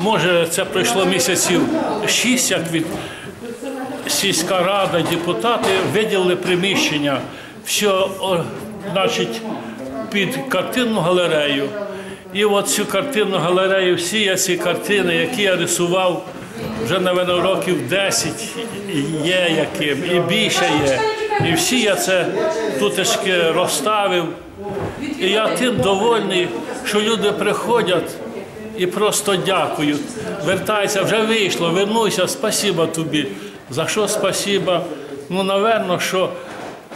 може це пройшло місяців шість, як від сільська рада, депутати виділили приміщення, все, значить, під картинну галерею. І от цю картинну галерею, всі я ці картини, які я рисував вже, напевно, років 10 є яким, і більше є. І всі я це тутешки розставив. І я тим довольний, що люди приходять і просто дякують. Вертайся, вже вийшло, вернуйся, спасіба тобі. За що спасіба? Ну, напевно, що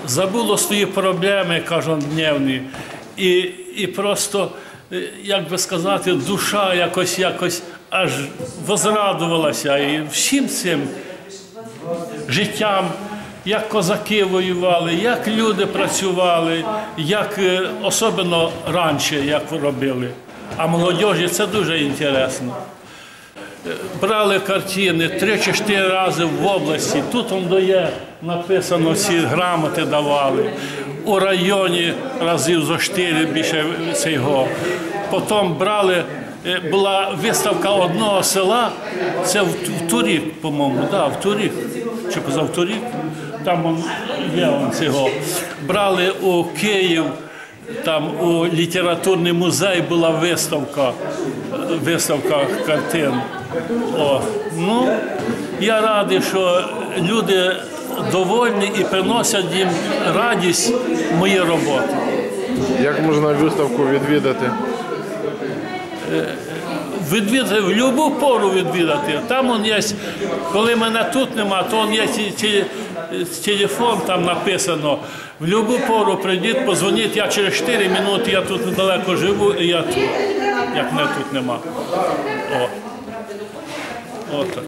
забуло свої проблеми кожнодневні. І, і просто, е, як би сказати, душа якось якось аж возрадувалася. І всім цим життям, як козаки воювали, як люди працювали, як е, особливо раніше, як робили. А молодіжі це дуже інтересно. Брали картини три чи чотири рази в області. Тут он дає написано, ці грамоти давали. У районі разів зо чотири більше цього. Потім брали, е, була виставка одного села, це в, в Турік, по-моєму, да, в Турік, чи позавторік, там є он цього. Брали у Київ, там у літературний музей була виставка, е, виставка картин. О, ну, я радий, що люди довольні і приносять їм радість мої роботи. Як можна виставку відвідати? Відвідати в будь-яку пору відвідати. Там он є, коли мене тут нема, то он є ті- телефон, там написано. В будь-яку пору прийдіть, позвоніть, я через 4 минути, я тут недалеко живу, і я тут, як мене тут нема. О. От.